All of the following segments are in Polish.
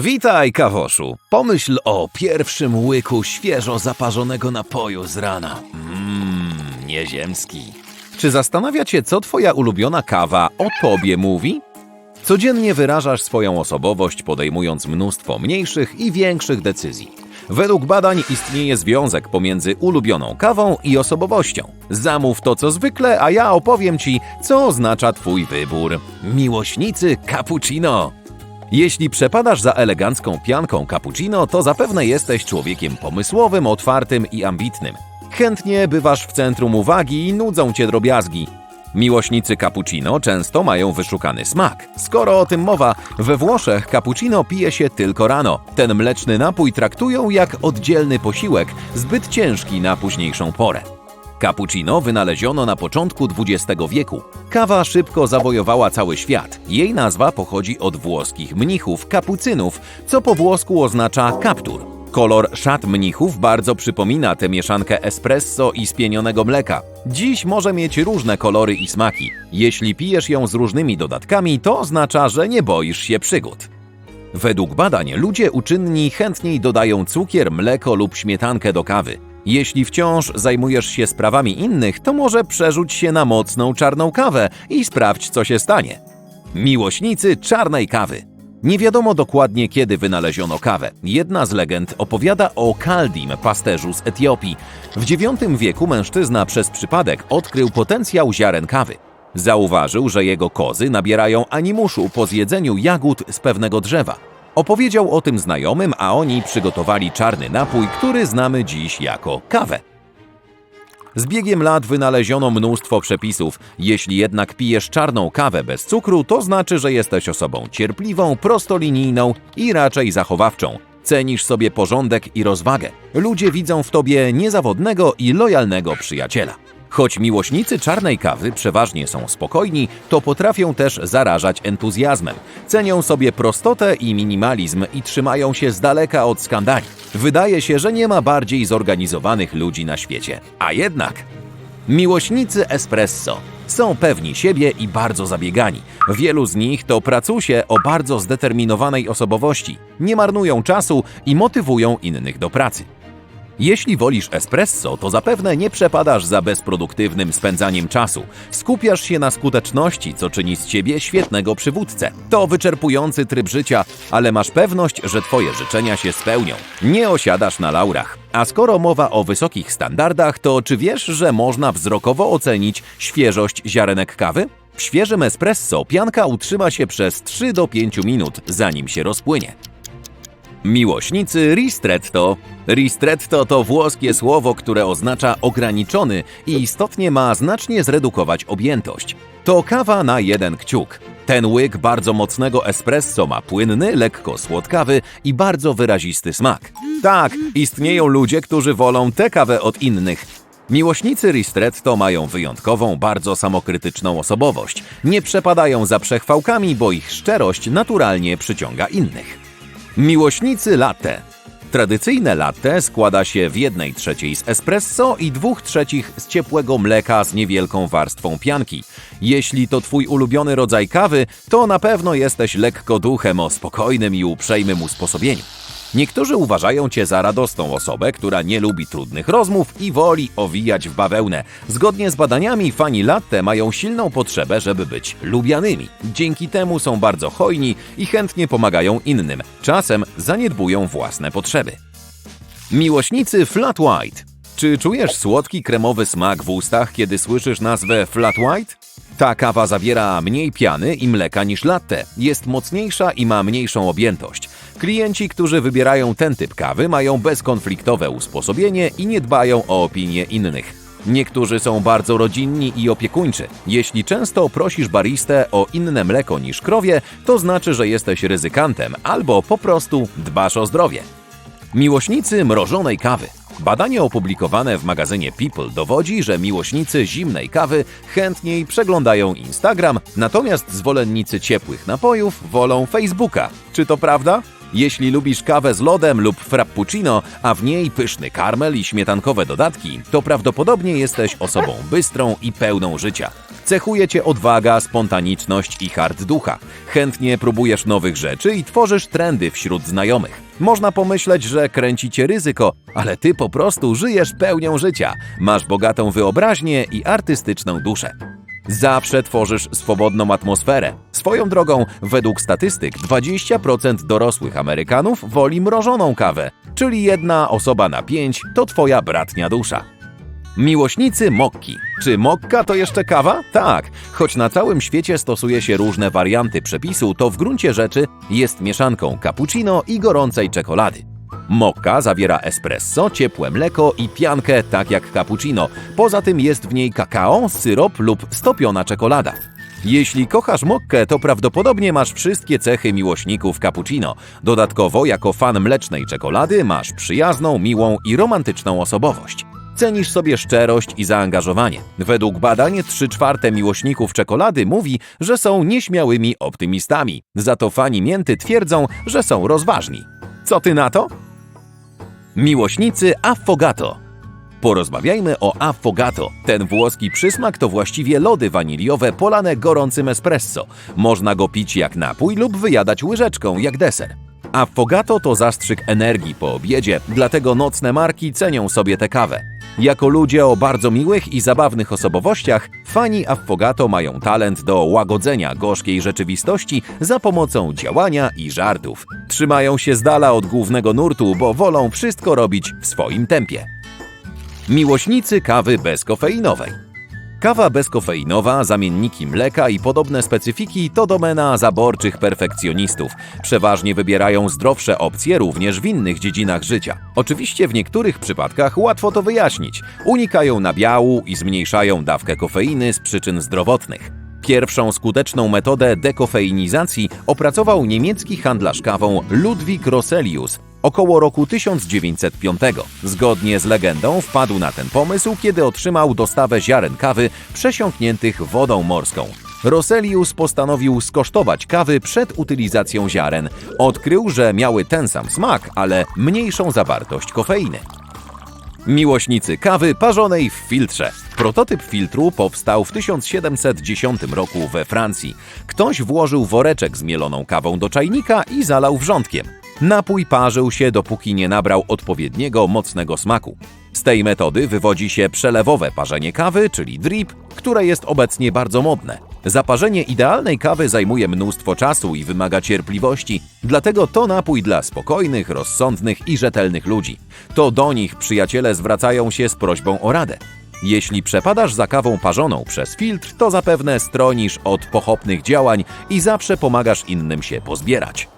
Witaj, kawoszu. Pomyśl o pierwszym łyku świeżo zaparzonego napoju z rana. Mmm, nieziemski. Czy zastanawia cię, co twoja ulubiona kawa o tobie mówi? Codziennie wyrażasz swoją osobowość, podejmując mnóstwo mniejszych i większych decyzji. Według badań istnieje związek pomiędzy ulubioną kawą i osobowością. Zamów to co zwykle, a ja opowiem ci, co oznacza twój wybór. Miłośnicy cappuccino. Jeśli przepadasz za elegancką pianką cappuccino, to zapewne jesteś człowiekiem pomysłowym, otwartym i ambitnym. Chętnie bywasz w centrum uwagi i nudzą cię drobiazgi. Miłośnicy cappuccino często mają wyszukany smak. Skoro o tym mowa, we Włoszech cappuccino pije się tylko rano. Ten mleczny napój traktują jak oddzielny posiłek, zbyt ciężki na późniejszą porę. Cappuccino wynaleziono na początku XX wieku. Kawa szybko zawojowała cały świat. Jej nazwa pochodzi od włoskich mnichów, kapucynów, co po włosku oznacza kaptur. Kolor szat mnichów bardzo przypomina tę mieszankę espresso i spienionego mleka. Dziś może mieć różne kolory i smaki. Jeśli pijesz ją z różnymi dodatkami, to oznacza, że nie boisz się przygód. Według badań ludzie uczynni chętniej dodają cukier, mleko lub śmietankę do kawy. Jeśli wciąż zajmujesz się sprawami innych, to może przerzuć się na mocną czarną kawę i sprawdź, co się stanie. Miłośnicy czarnej kawy. Nie wiadomo dokładnie, kiedy wynaleziono kawę. Jedna z legend opowiada o Kaldim, pasterzu z Etiopii. W IX wieku mężczyzna przez przypadek odkrył potencjał ziaren kawy. Zauważył, że jego kozy nabierają animuszu po zjedzeniu jagód z pewnego drzewa. Opowiedział o tym znajomym, a oni przygotowali czarny napój, który znamy dziś jako kawę. Z biegiem lat wynaleziono mnóstwo przepisów. Jeśli jednak pijesz czarną kawę bez cukru, to znaczy, że jesteś osobą cierpliwą, prostolinijną i raczej zachowawczą. Cenisz sobie porządek i rozwagę. Ludzie widzą w tobie niezawodnego i lojalnego przyjaciela. Choć miłośnicy czarnej kawy przeważnie są spokojni, to potrafią też zarażać entuzjazmem. Cenią sobie prostotę i minimalizm i trzymają się z daleka od skandali. Wydaje się, że nie ma bardziej zorganizowanych ludzi na świecie. A jednak Miłośnicy espresso są pewni siebie i bardzo zabiegani. Wielu z nich to pracusie o bardzo zdeterminowanej osobowości. Nie marnują czasu i motywują innych do pracy. Jeśli wolisz espresso, to zapewne nie przepadasz za bezproduktywnym spędzaniem czasu. Skupiasz się na skuteczności, co czyni z ciebie świetnego przywódcę. To wyczerpujący tryb życia, ale masz pewność, że twoje życzenia się spełnią. Nie osiadasz na laurach. A skoro mowa o wysokich standardach, to czy wiesz, że można wzrokowo ocenić świeżość ziarenek kawy? W świeżym espresso pianka utrzyma się przez 3 do 5 minut, zanim się rozpłynie. Miłośnicy ristretto. Ristretto to włoskie słowo, które oznacza ograniczony i istotnie ma znacznie zredukować objętość. To kawa na jeden kciuk. Ten łyk bardzo mocnego espresso ma płynny, lekko słodkawy i bardzo wyrazisty smak. Tak, istnieją ludzie, którzy wolą tę kawę od innych. Miłośnicy ristretto mają wyjątkową, bardzo samokrytyczną osobowość. Nie przepadają za przechwałkami, bo ich szczerość naturalnie przyciąga innych. Miłośnicy latte. Tradycyjne latte składa się w 1 trzeciej z espresso i 2 trzecich z ciepłego mleka z niewielką warstwą pianki. Jeśli to twój ulubiony rodzaj kawy, to na pewno jesteś lekko duchem o spokojnym i uprzejmym usposobieniu. Niektórzy uważają cię za radosną osobę, która nie lubi trudnych rozmów i woli owijać w bawełnę. Zgodnie z badaniami fani latte mają silną potrzebę, żeby być lubianymi. Dzięki temu są bardzo hojni i chętnie pomagają innym. Czasem zaniedbują własne potrzeby. Miłośnicy Flat White. Czy czujesz słodki kremowy smak w ustach, kiedy słyszysz nazwę Flat White? Ta kawa zawiera mniej piany i mleka niż latte, jest mocniejsza i ma mniejszą objętość. Klienci, którzy wybierają ten typ kawy, mają bezkonfliktowe usposobienie i nie dbają o opinie innych. Niektórzy są bardzo rodzinni i opiekuńczy. Jeśli często prosisz baristę o inne mleko niż krowie, to znaczy, że jesteś ryzykantem albo po prostu dbasz o zdrowie. Miłośnicy mrożonej kawy. Badanie opublikowane w magazynie People dowodzi, że miłośnicy zimnej kawy chętniej przeglądają Instagram, natomiast zwolennicy ciepłych napojów wolą Facebooka. Czy to prawda? Jeśli lubisz kawę z lodem lub frappuccino, a w niej pyszny karmel i śmietankowe dodatki, to prawdopodobnie jesteś osobą bystrą i pełną życia. Cechuje cię odwaga, spontaniczność i hard ducha. Chętnie próbujesz nowych rzeczy i tworzysz trendy wśród znajomych. Można pomyśleć, że kręci cię ryzyko, ale ty po prostu żyjesz pełnią życia. Masz bogatą wyobraźnię i artystyczną duszę. Zawsze tworzysz swobodną atmosferę. Swoją drogą, według statystyk, 20% dorosłych Amerykanów woli mrożoną kawę, czyli jedna osoba na pięć to twoja bratnia dusza. Miłośnicy mokki. Czy mokka to jeszcze kawa? Tak, choć na całym świecie stosuje się różne warianty przepisu, to w gruncie rzeczy jest mieszanką cappuccino i gorącej czekolady. Mokka zawiera espresso, ciepłe mleko i piankę, tak jak cappuccino. Poza tym jest w niej kakao, syrop lub stopiona czekolada. Jeśli kochasz mokkę, to prawdopodobnie masz wszystkie cechy miłośników cappuccino. Dodatkowo, jako fan mlecznej czekolady, masz przyjazną, miłą i romantyczną osobowość. Cenisz sobie szczerość i zaangażowanie. Według badań 3 czwarte miłośników czekolady mówi, że są nieśmiałymi optymistami. Za to fani mięty twierdzą, że są rozważni. Co ty na to? Miłośnicy affogato. Porozmawiajmy o affogato. Ten włoski przysmak to właściwie lody waniliowe polane gorącym espresso. Można go pić jak napój lub wyjadać łyżeczką jak deser. Affogato to zastrzyk energii po obiedzie, dlatego nocne marki cenią sobie tę kawę. Jako ludzie o bardzo miłych i zabawnych osobowościach, fani Affogato mają talent do łagodzenia gorzkiej rzeczywistości za pomocą działania i żartów. Trzymają się z dala od głównego nurtu, bo wolą wszystko robić w swoim tempie. Miłośnicy kawy bezkofeinowej. Kawa bezkofeinowa, zamienniki mleka i podobne specyfiki to domena zaborczych perfekcjonistów. Przeważnie wybierają zdrowsze opcje również w innych dziedzinach życia. Oczywiście w niektórych przypadkach łatwo to wyjaśnić. Unikają nabiału i zmniejszają dawkę kofeiny z przyczyn zdrowotnych. Pierwszą skuteczną metodę dekofeinizacji opracował niemiecki handlarz kawą Ludwig Roselius około roku 1905. Zgodnie z legendą wpadł na ten pomysł, kiedy otrzymał dostawę ziaren kawy przesiąkniętych wodą morską. Roselius postanowił skosztować kawy przed utylizacją ziaren. Odkrył, że miały ten sam smak, ale mniejszą zawartość kofeiny. Miłośnicy kawy parzonej w filtrze. Prototyp filtru powstał w 1710 roku we Francji. Ktoś włożył woreczek z mieloną kawą do czajnika i zalał wrzątkiem. Napój parzył się, dopóki nie nabrał odpowiedniego, mocnego smaku. Z tej metody wywodzi się przelewowe parzenie kawy, czyli drip, które jest obecnie bardzo modne. Zaparzenie idealnej kawy zajmuje mnóstwo czasu i wymaga cierpliwości, dlatego to napój dla spokojnych, rozsądnych i rzetelnych ludzi. To do nich przyjaciele zwracają się z prośbą o radę. Jeśli przepadasz za kawą parzoną przez filtr, to zapewne stronisz od pochopnych działań i zawsze pomagasz innym się pozbierać.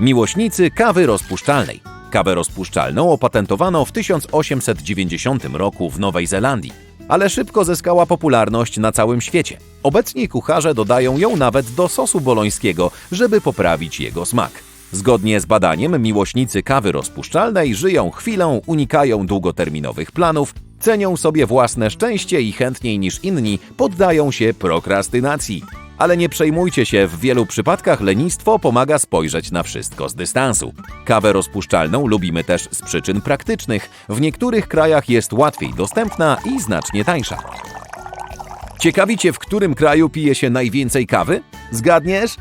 Miłośnicy kawy rozpuszczalnej. Kawę rozpuszczalną opatentowano w 1890 roku w Nowej Zelandii, ale szybko zyskała popularność na całym świecie. Obecnie kucharze dodają ją nawet do sosu bolońskiego, żeby poprawić jego smak. Zgodnie z badaniem, miłośnicy kawy rozpuszczalnej żyją chwilą, unikają długoterminowych planów, cenią sobie własne szczęście i chętniej niż inni poddają się prokrastynacji. Ale nie przejmujcie się, w wielu przypadkach lenistwo pomaga spojrzeć na wszystko z dystansu. Kawę rozpuszczalną lubimy też z przyczyn praktycznych. W niektórych krajach jest łatwiej dostępna i znacznie tańsza. Ciekawicie, w którym kraju pije się najwięcej kawy? Zgadniesz?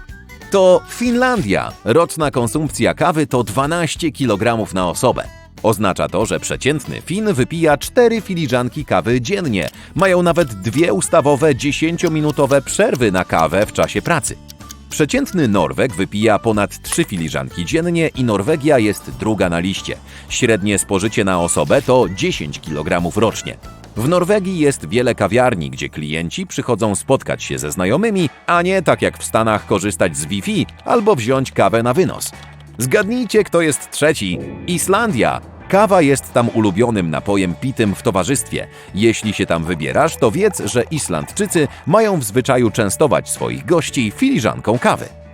To Finlandia. Roczna konsumpcja kawy to 12 kg na osobę. Oznacza to, że przeciętny Fin wypija 4 filiżanki kawy dziennie. Mają nawet dwie ustawowe 10-minutowe przerwy na kawę w czasie pracy. Przeciętny Norweg wypija ponad 3 filiżanki dziennie i Norwegia jest druga na liście. Średnie spożycie na osobę to 10 kg rocznie. W Norwegii jest wiele kawiarni, gdzie klienci przychodzą spotkać się ze znajomymi, a nie tak jak w Stanach korzystać z Wi-Fi albo wziąć kawę na wynos. Zgadnijcie, kto jest trzeci. Islandia. Kawa jest tam ulubionym napojem pitym w towarzystwie. Jeśli się tam wybierasz, to wiedz, że Islandczycy mają w zwyczaju częstować swoich gości filiżanką kawy.